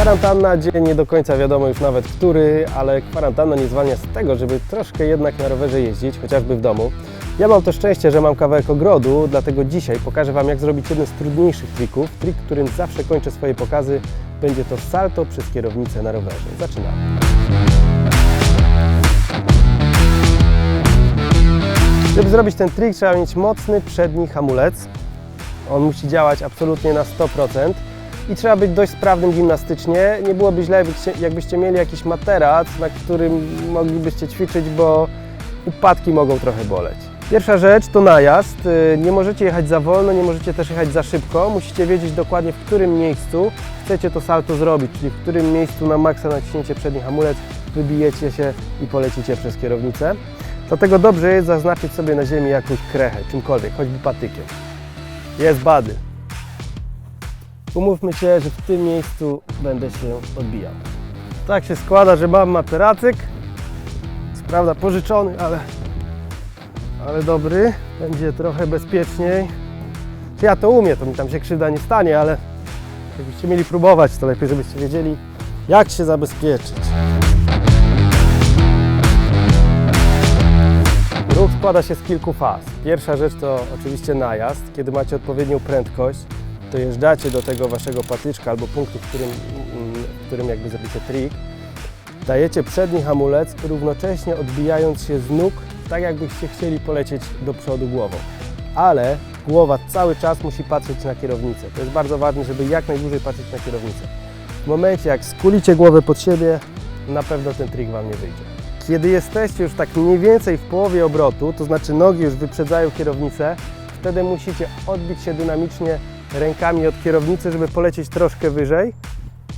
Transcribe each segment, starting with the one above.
Kwarantanna, dzień nie do końca wiadomo już nawet który, ale kwarantanna nie zwalnia z tego, żeby troszkę jednak na rowerze jeździć, chociażby w domu. Ja mam to szczęście, że mam kawałek ogrodu, dlatego dzisiaj pokażę Wam jak zrobić jeden z trudniejszych trików. Trik, którym zawsze kończę swoje pokazy, będzie to salto przez kierownicę na rowerze. Zaczynamy. Żeby zrobić ten trik trzeba mieć mocny przedni hamulec. On musi działać absolutnie na 100% i trzeba być dość sprawnym gimnastycznie. Nie byłoby źle, jakbyście, mieli jakiś materac, na którym moglibyście ćwiczyć, bo upadki mogą trochę boleć. Pierwsza rzecz to najazd. Y, Nie możecie jechać za wolno, nie możecie też jechać za szybko. Musicie wiedzieć dokładnie, w którym miejscu chcecie to salto zrobić, czyli w którym miejscu na maksa naciśnięcie przedni hamulec, wybijecie się i polecicie przez kierownicę. Dlatego dobrze jest zaznaczyć sobie na ziemi jakąś krechę, czymkolwiek, choćby patykiem. Jest bady. Umówmy się, że w tym miejscu będę się odbijał. Tak się składa, że mam materacyk. Co prawda pożyczony, ale, ale dobry. Będzie trochę bezpieczniej. Ja to umiem, to mi tam się krzywda nie stanie, ale jakbyście mieli próbować, to lepiej, żebyście wiedzieli, jak się zabezpieczyć. Ruch składa się z kilku faz. Pierwsza rzecz to oczywiście najazd. Kiedy macie odpowiednią prędkość, to jeżdżacie do tego waszego patyczka albo punktu, w którym, w którym jakby zrobicie trik. Dajecie przedni hamulec, równocześnie odbijając się z nóg, tak jakbyście chcieli polecieć do przodu głową. Ale głowa cały czas musi patrzeć na kierownicę. To jest bardzo ważne, żeby jak najdłużej patrzeć na kierownicę. W momencie jak skulicie głowę pod siebie, na pewno ten trik Wam nie wyjdzie. Kiedy jesteście już tak mniej więcej w połowie obrotu, to znaczy nogi już wyprzedzają kierownicę, wtedy musicie odbić się dynamicznie rękami od kierownicy, żeby polecieć troszkę wyżej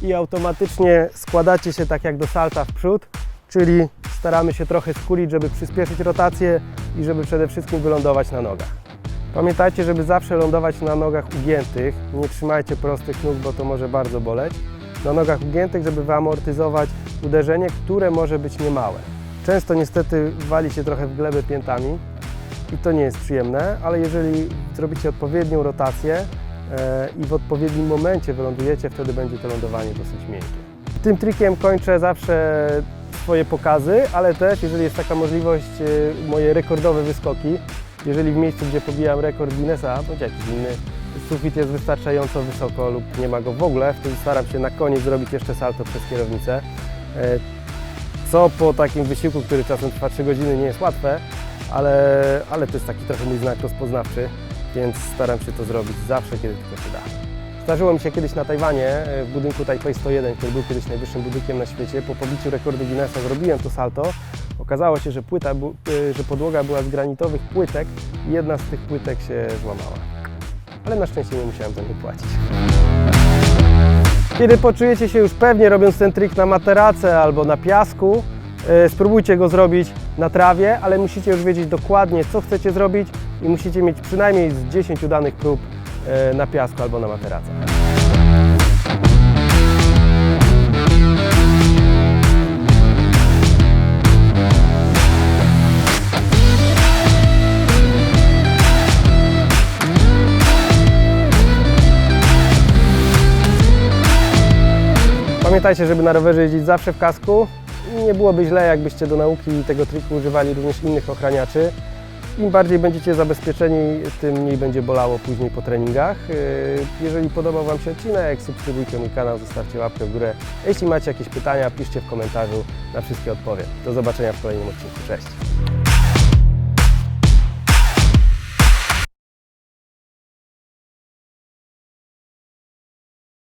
i automatycznie składacie się tak jak do salta w przód, czyli staramy się trochę skulić, żeby przyspieszyć rotację i żeby przede wszystkim wylądować na nogach. Pamiętajcie, żeby zawsze lądować na nogach ugiętych, nie trzymajcie prostych nóg, bo to może bardzo boleć. Na nogach ugiętych, żeby wyamortyzować uderzenie, które może być niemałe. Często niestety wali się trochę w glebę piętami i to nie jest przyjemne, ale jeżeli zrobicie odpowiednią rotację i w odpowiednim momencie wylądujecie, wtedy będzie to lądowanie dosyć miękkie. Tym trikiem kończę zawsze swoje pokazy, ale też, jeżeli jest taka możliwość, e, moje rekordowe wyskoki. Jeżeli w miejscu, gdzie pobijam rekord Guinnessa, bądź jakiś inny, sufit jest wystarczająco wysoko lub nie ma go w ogóle, wtedy staram się na koniec zrobić jeszcze salto przez kierownicę. E, Co po takim wysiłku, który czasem trwa 3 godziny, nie jest łatwe, ale, ale to jest taki trochę mój znak rozpoznawczy, więc staram się to zrobić zawsze, kiedy tylko się da. Zdarzyło mi się kiedyś na Tajwanie, e, w budynku Taipei 101, który był kiedyś najwyższym budynkiem na świecie. Po pobiciu rekordu Guinnessa zrobiłem to salto. Okazało się, że, płyta, e, że podłoga była z granitowych płytek i jedna z tych płytek się złamała. Ale na szczęście nie musiałem za nie płacić. Kiedy poczujecie się już pewnie robiąc ten trik na materace albo na piasku, e, spróbujcie go zrobić na trawie, ale musicie już wiedzieć dokładnie, co chcecie zrobić i musicie mieć przynajmniej z 10 udanych prób e, na piasku albo na materace. Pamiętajcie, żeby na rowerze jeździć zawsze w kasku. Nie byłoby źle, jakbyście do nauki tego triku używali również innych ochraniaczy. Im bardziej będziecie zabezpieczeni, tym mniej będzie bolało później po treningach. Yy, Jeżeli podobał Wam się odcinek, subskrybujcie mój kanał, zostawcie łapkę w górę. Jeśli macie jakieś pytania, piszcie w komentarzu, na wszystkie odpowiem. Do zobaczenia w kolejnym odcinku. Cześć!